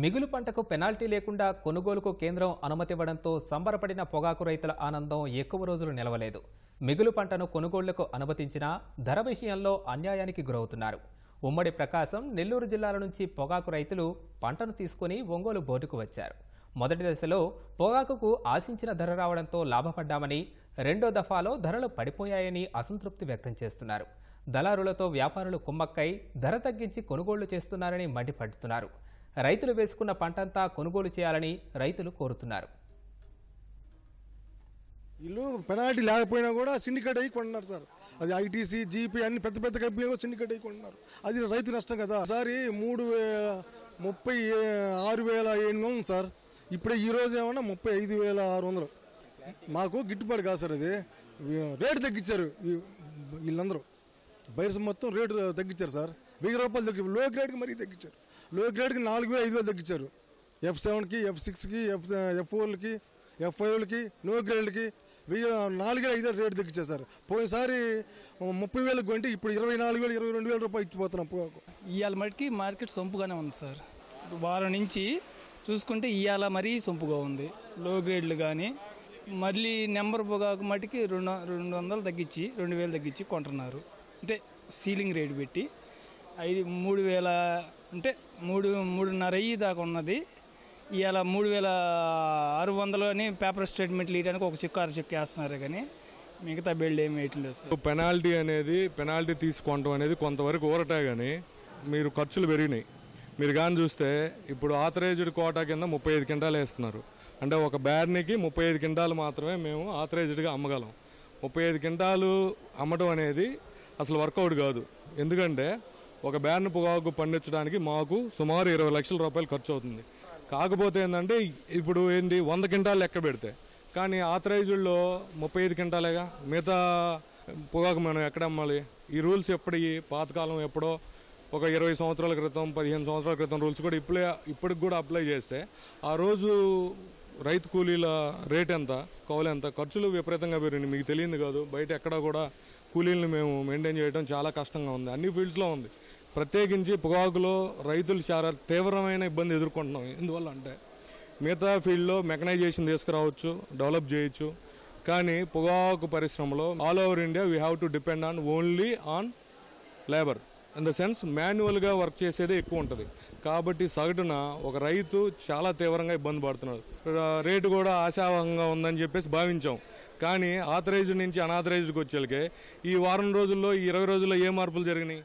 మిగులు పంటకు పెనాల్టీ లేకుండా కొనుగోలుకు కేంద్రం అనుమతివ్వడంతో సంబరపడిన పొగాకు రైతుల ఆనందం ఎక్కువ రోజులు నిలవలేదు. మిగులు పంటను కొనుగోళ్ళకు అనుమతించినా ధర విషయంలో అన్యాయానికి గురవుతున్నారు. ఉమ్మడి ప్రకాశం నెల్లూరు జిల్లాల నుంచి పొగాకు రైతులు పంటను తీసుకుని ఒంగోలు బోర్డుకు వచ్చారు. మొదటి దశలో పొగాకుకు ఆశించిన ధర రావడంతో లాభపడ్డామని రెండో దఫాలో ధరలు పడిపోయాయని అసంతృప్తి వ్యక్తం చేస్తున్నారు. దళారులతో వ్యాపారులు కుమ్మక్కై ధర తగ్గించి కొనుగోళ్ళు చేస్తున్నారని మండిపడుతున్నారు. రైతులు వేసుకున్న పంటంతా కొనుగోలు చేయాలని రైతులు కోరుతున్నారు. వీళ్ళు పెనాల్టీ లేకపోయినా కూడా సిండికేట్ అయ్యి కొంటున్నారు సార్. అది ఐటీసీ జీపీ అన్ని పెద్ద పెద్ద కంపెనీలు కూడా సిండికేట్ అయ్యి కొంటున్నారు. అది రైతు నష్టం కదా. ఒకసారి మూడు వేల ముప్పై ఆరు వేల ఎనిమిది వందలు సార్. ఇప్పుడే ఈ రోజు ఏమన్నా ముప్పై ఐదు వేల ఆరు వందలు. మాకు గిట్టుబాటు కాదు సార్ అది. రేటు తగ్గించారు వీళ్ళందరూ. బయర్స్ మొత్తం రేటు తగ్గించారు సార్. వెయ్యి రూపాయలు తగ్గి లో గ్రేడ్కి మరీ తగ్గించారు. లో గ్రేడ్కి నాలుగు వేలు ఐదు వేలు తగ్గించారు. ఎఫ్ సెవెన్కి ఎఫ్ సిక్స్కి ఎఫ్ ఎఫ్ ఫోర్లకి ఎఫ్ ఫైవ్లకి నో గ్రేడ్లకి వెయ్యి నాలుగు ఐదు వేలు రేటు తగ్గించారు సార్ పోయినసారి ముప్పై వేలకు కొంటే ఇప్పుడు ఇరవై నాలుగు వేలు ఇరవై రెండు వేల రూపాయలు ఇచ్చిపోతున్నాం పొగాకు. ఇవాళ మటుకి మార్కెట్ సొంపుగానే ఉంది సార్. వారం నుంచి చూసుకుంటే ఇవాళ మరీ సొంపుగా ఉంది. లో గ్రేడ్లు కానీ మళ్ళీ నెంబర్ పొగాకు మటుకి రెండు రెండు వందలు తగ్గించి రెండు వేలు తగ్గించి కొంటున్నారు. అంటే సీలింగ్ రేట్ పెట్టి ఐదు మూడు వేల అంటే మూడు మూడున్నర అయ్యి దాకా ఉన్నది. ఇవాళ మూడు వేల ఆరు వందలు అని పేపర్ స్టేట్మెంట్లు ఇవ్వడానికి ఒక చెక్కు అర వేస్తున్నారు కానీ మిగతా బిల్డ్ ఏమి వేయట్లేదు పెనాల్టీ అనేది పెనాల్టీ తీసుకోవటం అనేది కొంతవరకు ఊరటే కానీ మీరు ఖర్చులు పెరిగినాయి. మీరు కానీ చూస్తే ఇప్పుడు ఆథరైజ్డ్ కోటా కింద ముప్పై ఐదు క్వింటాలు వేస్తున్నారు. అంటే ఒక బ్యార్నికి ముప్పై ఐదు క్వింటాలు మాత్రమే మేము ఆథరైజ్డ్గా అమ్మగలం. ముప్పై ఐదు క్వింటాలు అమ్మటం అనేది అసలు వర్కౌట్ కాదు. ఎందుకంటే ఒక బ్యాన్ పొగాకు పండించడానికి మాకు సుమారు ఇరవై లక్షల రూపాయలు ఖర్చు అవుతుంది. కాకపోతే ఏంటంటే ఇప్పుడు ఏంటి వంద క్వింటాలు లెక్క పెడితే. కానీ ఆథరైజుల్లో ముప్పై ఐదు క్వింటాలేగా? మిగతా పొగాకు మనం ఎక్కడ అమ్మాలి? ఈ రూల్స్ ఎప్పటి పాతకాలం ఎప్పుడో ఒక ఇరవై సంవత్సరాల క్రితం పదిహేను సంవత్సరాల క్రితం రూల్స్ కూడా ఇప్పుడే ఇప్పటికి కూడా అప్లై చేస్తే ఆ రోజు రైతు కూలీల రేట్ ఎంత కౌలు ఎంత? ఖర్చులు విపరీతంగా పెరిగింది మీకు తెలియదు కాదు బయట ఎక్కడ కూడా కూలీలను మేము మెయింటైన్ చేయడం చాలా కష్టంగా ఉంది. అన్ని ఫీల్డ్స్లో ఉంది. ప్రత్యేకించి పొగాకులో రైతులు చాలా తీవ్రమైన ఇబ్బంది ఎదుర్కొంటున్నాం. ఎందువల్ల అంటే మిగతా ఫీల్డ్లో మెకనైజేషన్ తీసుకురావచ్చు డెవలప్ చేయొచ్చు. కానీ పొగాకు పరిశ్రమలో all over India we have to depend on only on labour. In the sense మాన్యువల్గా వర్క్ చేసేదే ఎక్కువ ఉంటుంది. కాబట్టి సగటున ఒక రైతు చాలా తీవ్రంగా ఇబ్బంది పడుతున్నాడు. రేటు కూడా ఆశావహంగా ఉందని చెప్పేసి భావించాం. కానీ ఆథరైజ్డ్ నుంచి అనాథరైజ్డ్కి వచ్చేళ్ళకే ఈ వారం రోజుల్లో ఈ ఇరవై రోజుల్లో ఏ మార్పులు జరిగినాయి?